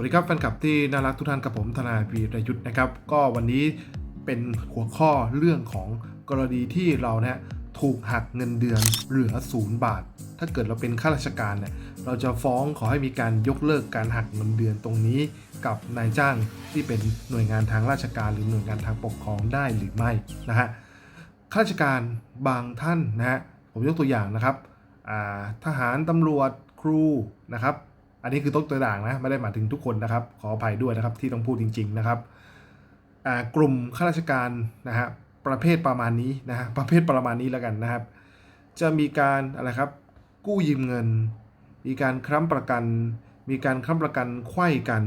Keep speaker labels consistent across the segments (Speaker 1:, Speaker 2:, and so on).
Speaker 1: วัสดีครับแฟนคลับที่น่ารักทุกท่านกับผมทนายพีรยุทธ์นะครับ ก็วันนี้เป็นหัวข้อเรื่องของกรณีที่เราเนี่ยถูกหักเงินเดือนเหลือศูนย์บาท ถ้าเกิดเราเป็นข้าราชการเนี่ยเราจะฟ้องขอให้มีการยกเลิกการหักเงินเดือนตรงนี้ กับนายจ้างที่เป็นหน่วยงานทางราชการหรือหน่วยงานทางปกครองได้หรือไม่นะฮะข้าราชการบางท่านนะฮะผมยกตัวอย่างนะครับทหารตำรวจครูนะครับ อันนี้คือต้นตัวอย่างนะ ไม่ได้หมายถึงทุกคนนะครับ ขออภัยด้วยนะครับที่ต้องพูดจริง ๆ นะครับกลุ่มข้าราชการนะฮะประเภทประมาณนี้นะฮะประเภทประมาณนี้แล้วกันนะครับ จะมีการอะไรครับกู้ยืมเงิน มีการค้ำประกัน มีการค้ำประกันไขว้กัน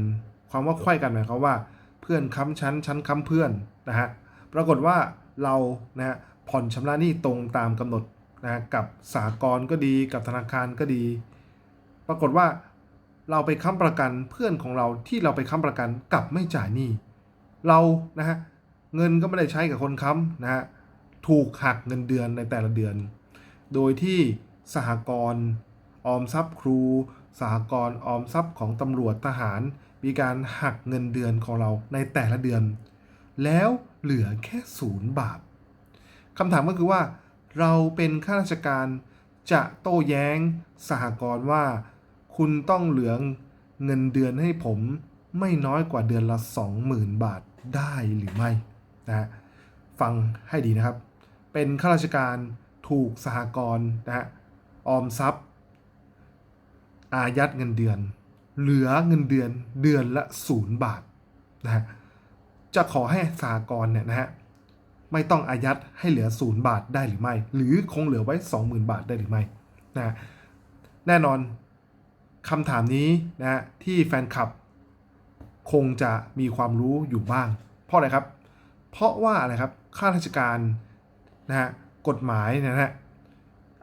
Speaker 1: ความว่าไขว้กันหมายความว่าเพื่อนค้ำชั้นชั้นค้ำเพื่อนนะฮะปรากฏว่าเรานะฮะผ่อนชำระหนี้ตรงตามกำหนดนะฮะกับสากลก็ดีกับธนาคารก็ดี ปรากฏว่า เราไปค้ำประกันเพื่อนของเราที่เราไปค้ำประกันกลับไม่จ่ายหนี้เรานะฮะเงินก็ไม่ได้ใช้กับคนค้ำนะฮะถูกหักเงินเดือนในแต่ละเดือน โดยที่สหกรณ์ออมทรัพย์ครู สหกรณ์ออมทรัพย์ของตำรวจทหาร มีการหักเงินเดือนของเราในแต่ละเดือน แล้วเหลือแค่ศูนย์บาทคำถามก็คือว่า เราเป็นข้าราชการจะโต้แย้งสหกรณ์ว่า คุณต้องเหลือเงินเดือนให้ผมไม่น้อยกว่าเดือนละ 20,000 บาทได้หรือไม่นะฟังให้ดีนะครับ เป็นข้าราชการถูกสหกรณ์นะฮะออมทรัพย์ อายัดเงินเดือน เหลือเงินเดือนเดือนละศูนย์บาทนะฮะจะขอให้สหกรณ์เนี่ยนะฮะไม่ต้องอายัดให้เหลือศูนย์บาทได้หรือไม่ หรือคงเหลือไว้ 20,000 บาทได้หรือไม่นะแน่นอน คำถามนี้นะฮะที่แฟนคลับ คงจะมีความรู้อยู่บ้าง เพราะอะไรครับ เพราะว่าอะไรครับข้าราชการนะฮะกฎหมายนยนะฮะ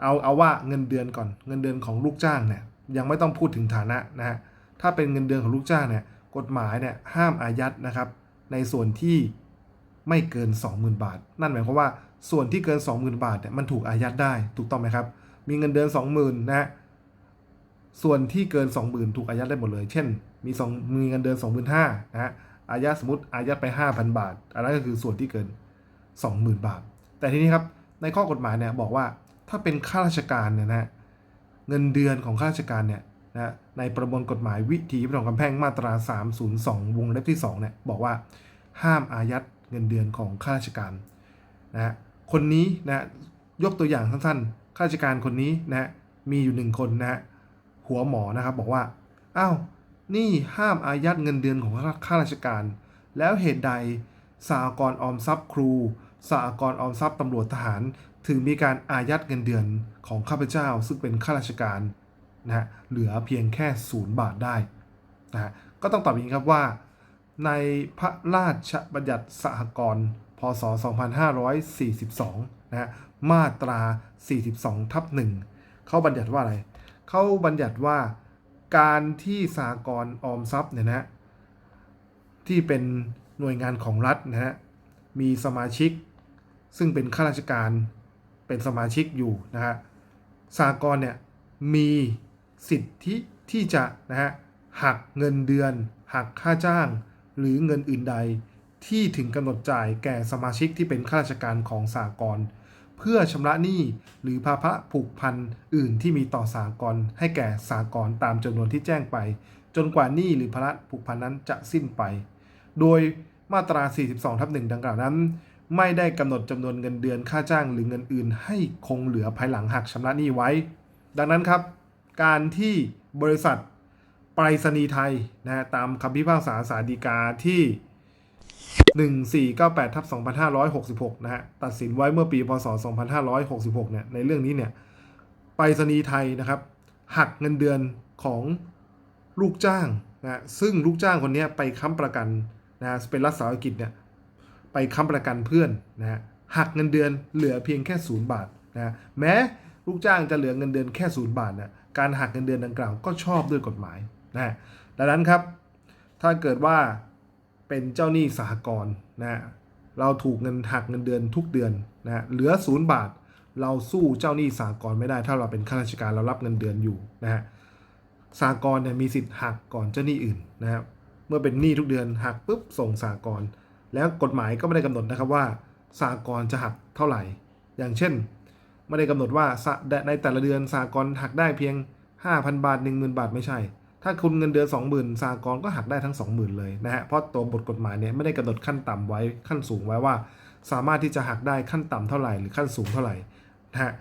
Speaker 1: เอาเอาว่าเงินเดือนก่อนเงินเดือนของลูกจ้างเนี่ยยังไม่ต้องพูดถึงฐานะนะฮะถ้าเป็นเงินเดือนของลูกจ้างเนี่ยกฎหมายเนี่ยห้ามอายัดนะครับ ในส่วนที่ไม่เกิน 20,000 บาท นั่นหมายความว่าส่วนที่เกิน 20,000 บาทเนี่ยมันถูกอายัดได้ถูกต้องไหมครับ มีเงินเดือน 20,000นะฮะ ส่วนที่เกิน 20,000 ถูกอายัดได้หมดเลย เช่น มีสองมีเงินเดือน 25,000นะฮะอายัดสมมติอายัดไป 5,000 บาท อันนั้นก็คือส่วนที่เกิน 20,000 บาท แต่ทีนี้ครับ ในข้อกฎหมายเนี่ยบอกว่าถ้าเป็นข้าราชการเนี่ยนะเงินเดือนของข้าราชการเนี่ยนะในประมวลกฎหมายวิธีพิจารณากำแพ่งมาตรา 302 วงเล็บที่2เนี่ยบอกว่าห้ามอายัดเงินเดือนของข้าราชการนะคนนี้นะยกตัวอย่างสั้นๆข้าราชการคนนี้นะมีอยู่หนึ่งคนนะฮะ หัวหมอนะครับบอกว่าอ้าวนี่ห้ามอายัดเงินเดือนของข้าราชการ แล้วเหตุใดสหกรณ์ออมทรัพย์ครูสหกรณ์ออมทรัพย์ตำรวจทหาร ถึงมีการอายัดเงินเดือนของข้าพเจ้า ซึ่งเป็นข้าราชการนะฮะเหลือเพียงแค่ศูนย์บาทได้นะฮะก็ต้องตอบอย่างนี้ครับว่า ในพระราชบัญญัติสหกรณ์พศ 2542 นะฮะมาตรา 42 ทับ 1 เขาบัญญัติว่าอะไร เขาบัญญัติว่าการที่สหกรออมทรัพย์เนี่ยนะฮะที่เป็นหน่วยงานของรัฐนะฮะมีสมาชิก ซึ่งเป็นข้าราชการเป็นสมาชิกอยู่นะฮะสหกรเนี่ยมีสิทธิที่จะนะฮะหักเงินเดือน หักค่าจ้าง หรือเงินอื่นใดที่ถึงกำหนดจ่ายแก่สมาชิกที่เป็นข้าราชการของสหกร เพื่อชำระหนี้หรือภาระผูกพันอื่นที่มีต่อสากลให้แก่สากลตามจำนวนที่แจ้งไป จนกว่าหนี้หรือภาระผูกพันนั้นจะสิ้นไป โดยมาตรา 42ทับหนึ่งดังกล่าวนั้น ไม่ได้กำหนดจำนวนเงินเดือนค่าจ้างหรือเงินอื่น ให้คงเหลือภายหลังหักชำระหนี้ไว้ ดังนั้นครับ การที่บริษัทไปรษณีย์ไทยนะฮะตามคำพิพากษาสาลฎีกาที่ 1498ทับ2566 นะฮะ ตัดสินไว้เมื่อปีพศ 2566 เนี่ย ในเรื่องนี้เนี่ย ไปรษณีย์ไทยนะครับ หักเงินเดือนของลูกจ้างนะฮะซึ่งลูกจ้างคนนี้ไปค้ำประกันนะฮะเป็นรัฐสาหกิจเนี่ย ไปค้ำประกันเพื่อนนะฮะ หักเงินเดือนเหลือเพียงแค่ศูนย์บาทนะฮะแม้ลูกจ้างจะเหลือเงินเดือนแค่ศูนย์บาทนะการหักเงินเดือนดังกล่าวก็ชอบด้วยกฎหมายนะฮะดังนั้นครับ ถ้าเกิดว่า เป็นเจ้าหนี้สหกรณ์นะเราถูกเงินหักเงินเดือนทุกเดือนนะเหลือศูนย์บาท เราสู้เจ้าหนี้สหกรณ์ไม่ได้ ถ้าเราเป็นข้าราชการเรารับเงินเดือนอยู่นะฮะสหกรณ์เนี่ยมีสิทธิ์หักก่อนเจ้าหนี้อื่นนะครับมื่อเป็นหนี้ทุกเดือนหักปุ๊บส่งสากลแล้วกฎหมายก็ไม่ได้กำหนดนะครับว่าสากลจะหักเท่าไหร่ อย่างเช่น ไม่ได้กำหนดว่าในแต่ละเดือนสากลหักได้เพียง 5,000 บาท 10,000 บาทไม่ใช่ ถ้าคุณเงินเดือน 20,000สากลก็หักได้ทั้ง 20,000 เลยนะฮะเพราะตัวบทกฎหมายเนี่ยไม่ได้กำหนดขั้นต่ำไว้ขั้นสูงไว้ว่า สามารถที่จะหักได้ขั้นต่ำเท่าไหร่หรือขั้นสูงเท่าไหร่นะฮะ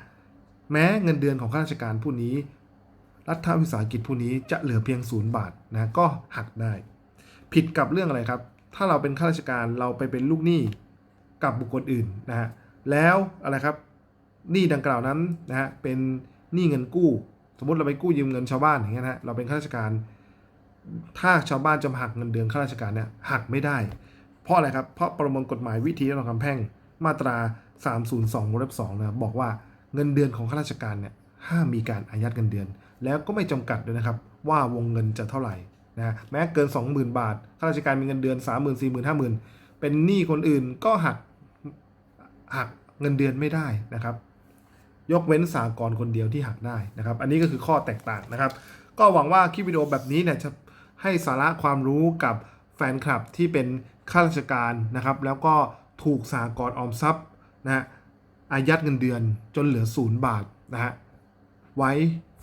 Speaker 1: แม้เงินเดือนของข้าราชการผู้นี้ รัฐวิสาหกิจผู้นี้จะเหลือเพียงศูนย์บาทนะก็หักได้ ผิดกับเรื่องอะไรครับ ถ้าเราเป็นข้าราชการเราไปเป็นลูกหนี้กับบุคคลอื่นนะฮะแล้วอะไรครับหนี้ดังกล่าวนั้นนะฮะเป็นหนี้เงินกู้ สมมติเราไปกู้ยืมเงินชาวบ้านอย่างเงี้ยนะฮะเราเป็นข้าราชการ ถ้าชาวบ้านจะหักเงินเดือนข้าราชการเนี่ยหักไม่ได้ เพราะอะไรครับ เพราะประมวลกฎหมายวิธีรับรองคำแพ่งมาตรา 302วงเล็บ2นะบอกว่าเงินเดือนของข้าราชการเนี่ยห้ามมีการอายัดเงินเดือน แล้วก็ไม่จำกัดด้วยนะครับ ว่าวงเงินจะเท่าไหร่นะฮะแม้เกิน 20,000 บาทข้าราชการมีเงินเดือน 30,000 40,000 50,000 เป็นหนี้คนอื่นก็หักหักเงินเดือนไม่ได้นะครับ ยกเว้นสากลคนเดียวที่หักได้นะครับ อันนี้ก็คือข้อแตกต่างนะครับ ก็หวังว่าคลิปวิดีโอแบบนี้เนี่ยจะให้สาระความรู้กับแฟนคลับที่เป็นข้าราชการนะครับ แล้วก็ถูกสากลออมทรัพย์นะฮะอายัดเงินเดือนจนเหลือศูนย์บาทนะฮะไว้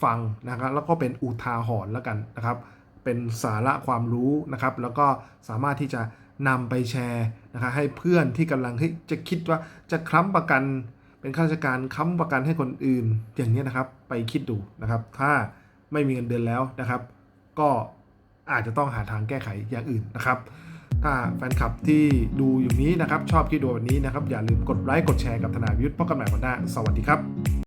Speaker 1: ฟังนะครับแล้วก็เป็นอุทาหรณ์แล้วกันนะครับ เป็นสาระความรู้นะครับ แล้วก็สามารถที่จะนำไปแชร์นะครับให้เพื่อนที่กำลังจะคิดว่าจะค้ำประกัน เป็นข้าราชการค้ำประกันให้คนอื่นอย่างนี้นะครับ ไปคิดดูนะครับ ถ้าไม่มีเงินเดือนแล้วนะครับ ก็อาจจะต้องหาทางแก้ไขอย่างอื่นนะครับ ถ้าแฟนคลับที่ดูอยู่นี้นะครับ ชอบคลิปดูแบบนี้นะครับ อย่าลืมกดไลค์กดแชร์กับธนาวิทย์พราะกำเนิดวันหน้า สวัสดีครับ